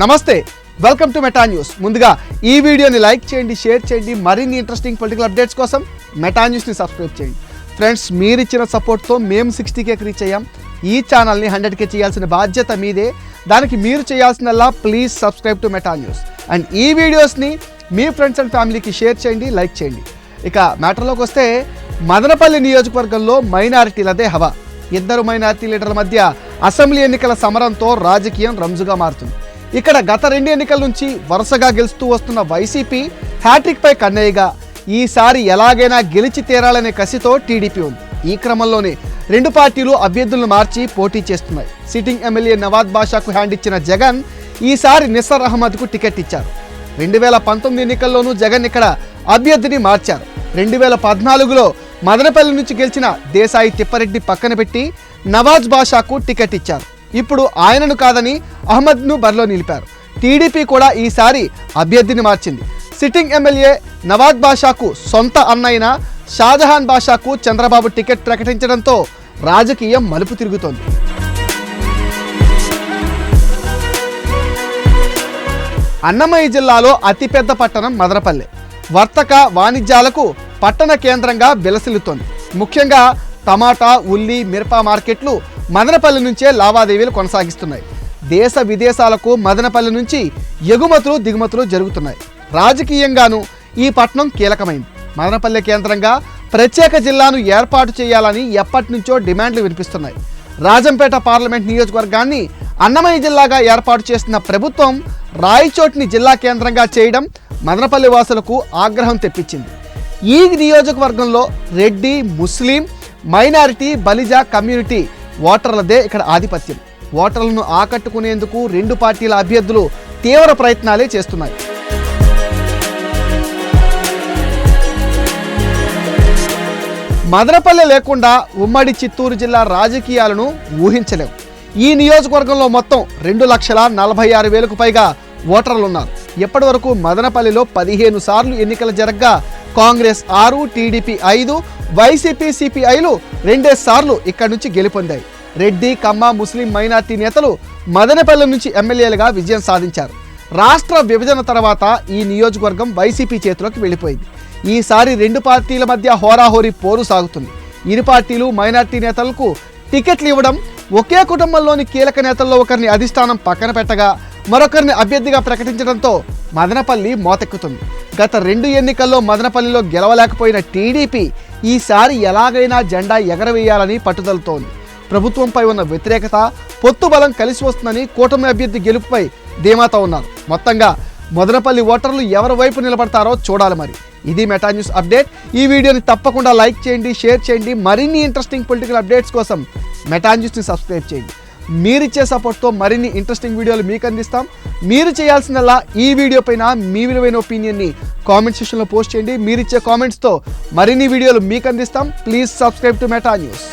నమస్తే welcome to Meta news ముందుగా ఈ వీడియోని లైక్ చేయండి షేర్ చేయండి మరిన్ని ఇంట్రెస్టింగ్ పొలిటికల్ అప్డేట్స్ కోసం మెటా న్యూస్ని సబ్స్క్రైబ్ చేయండి. ఫ్రెండ్స్ మీరు ఇచ్చిన సపోర్ట్తో మేము సిక్స్టీ కేకి రీచ్ అయ్యాం. ఈ ఛానల్ని హండ్రెడ్ కే చేయాల్సిన బాధ్యత మీదే. దానికి మీరు చేయాల్సిందల్లా please subscribe to Meta news and ఈ వీడియోస్ని మీ ఫ్రెండ్స్ అండ్ ఫ్యామిలీకి షేర్ చేయండి లైక్ చేయండి. ఇక మ్యాటర్లోకి వస్తే మదనపల్లి నియోజకవర్గంలో మైనారిటీలదే హవా. ఇద్దరు మైనారిటీ లీడర్ల మధ్య అసెంబ్లీ ఎన్నికల సమరంతో రాజకీయం రంజుగా మారుతుంది. ఇక్కడ గత రెండు ఎన్నికల నుంచి వరుసగా గెలుస్తూ వస్తున్న వైసీపీ హ్యాట్రిక్ పై కన్నయ్యగా. ఈసారి ఎలాగైనా గెలిచి తీరాలనే కసితో టీడీపీ ఉంది. ఈ క్రమంలోనే రెండు పార్టీలు అభ్యర్థులను మార్చి పోటీ చేస్తున్నాయి. సిట్టింగ్ ఎమ్మెల్యే నవాజ్ బాషాకు హ్యాండ్ ఇచ్చిన జగన్ ఈసారి నిస్సర్ అహ్మద్కు టికెట్ ఇచ్చారు. రెండు వేల పంతొమ్మిది ఎన్నికల్లోనూ జగన్ ఇక్కడ అభ్యర్థిని మార్చారు. రెండు వేల పద్నాలుగులో మదనపల్లి నుంచి గెలిచిన దేశాయి తిప్పారెడ్డి పక్కన పెట్టి నవాజ్ బాషాకు టికెట్ ఇచ్చారు. ఇప్పుడు ఆయనను కాదని అహ్మద్ను బరిలో నిలిపారు. టీడీపీ కూడా ఈసారి అభ్యర్థిని మార్చింది. సిట్టింగ్ ఎమ్మెల్యే నవాజ్ బాషాకు సొంత అన్నైన షాజహాన్ బాషాకు చంద్రబాబు టికెట్ ప్రకటించడంతో రాజకీయం మలుపు తిరుగుతోంది. అన్నమయ్య జిల్లాలో అతిపెద్ద పట్టణం మదనపల్లె. వర్తక వాణిజ్యాలకు పట్టణ కేంద్రంగా విలసిల్లుతోంది ముఖ్యంగా టమాటా ఉల్లి మిరప మార్కెట్లు మదనపల్లి నుంచే లావాదేవీలు కొనసాగిస్తున్నాయి. దేశ విదేశాలకు మదనపల్లి నుంచి ఎగుమతులు దిగుమతులు జరుగుతున్నాయి. రాజకీయంగాను ఈ పట్టణం కీలకమైంది. మదనపల్లి కేంద్రంగా ప్రత్యేక జిల్లాను ఏర్పాటు చేయాలని ఎప్పటి నుంచో డిమాండ్లు వినిపిస్తున్నాయి. రాజంపేట పార్లమెంట్ నియోజకవర్గాన్ని అన్నమయ్య జిల్లాగా ఏర్పాటు చేసిన ప్రభుత్వం రాయచోటిని జిల్లా కేంద్రంగా చేయడం మదనపల్లి వాసులకు ఆగ్రహం తెప్పించింది. ఈ నియోజకవర్గంలో Reddy Muslim minority Balija community ఓటర్లదే ఇక్కడ ఆధిపత్యం. ఓటర్లను ఆకట్టుకునేందుకు రెండు పార్టీల అభ్యర్థులు తీవ్ర ప్రయత్నాలే చేస్తున్నాయి. మదనపల్లె లేకుండా ఉమ్మడి చిత్తూరు జిల్లా రాజకీయాలను ఊహించలేం. ఈ నియోజకవర్గంలో మొత్తం రెండు లక్షల నలభై ఆరు వేలకు పైగా ఓటర్లున్నారు. ఇప్పటి వరకు మదనపల్లిలో పదిహేను సార్లు ఎన్నికలు జరగ్గా కాంగ్రెస్ ఆరు టీడీపీ ఐదు వైసీపీ సిపిఐలు రెండే సార్లు ఇక్కడి నుంచి గెలుపొందాయి. రెడ్డి కమ్మ ముస్లిం మైనార్టీ నేతలు మదనపల్లి నుంచి ఎమ్మెల్యేలుగా విజయం సాధించారు. రాష్ట్ర విభజన తర్వాత ఈ నియోజకవర్గం వైసీపీ చేతిలోకి వెళ్ళిపోయింది. ఈసారి రెండు పార్టీల మధ్య హోరాహోరీ పోరు సాగుతుంది. ఇరు పార్టీలు మైనార్టీ నేతలకు టికెట్లు ఇవ్వడం ఒకే కుటుంబంలోని కీలక నేతల్లో ఒకరిని అధిష్టానం పక్కన పెట్టగా మరొకరిని అభ్యర్థిగా ప్రకటించడంతో మదనపల్లి మోతెక్కుతుంది. గత రెండు ఎన్నికల్లో మదనపల్లిలో గెలవలేకపోయిన టీడీపీ ఈసారి ఎలాగైనా జెండా ఎగరవేయాలని పట్టుదలతోంది. ప్రభుత్వంపై ఉన్న వ్యతిరేకత పొత్తు బలం కలిసి వస్తుందని కూటమి అభ్యర్థి గెలుపుపై ధీమాతో ఉన్నారు. మొత్తంగా మదనపల్లి ఓటర్లు ఎవరి వైపు నిలబడతారో చూడాలి మరి. ఇది మెటా న్యూస్ అప్డేట్. ఈ వీడియోని తప్పకుండా లైక్ చేయండి షేర్ చేయండి. మరిన్ని ఇంట్రెస్టింగ్ పొలిటికల్ అప్డేట్స్ కోసం మెటా న్యూస్ని సబ్స్క్రైబ్ చేయండి. మీరిచ్చే సపోర్ట్తో మరిన్ని ఇంట్రెస్టింగ్ వీడియోలు మీకు అందిస్తాం. మీరు చేయాల్సిందల్లా ఈ వీడియో పైన మీ విలువైన ఒపీనియన్ని కామెంట్ సెక్షన్లో పోస్ట్ చేయండి. మీరిచ్చే కామెంట్స్తో మరిన్ని వీడియోలు మీకు అందిస్తాం. Please subscribe to Meta news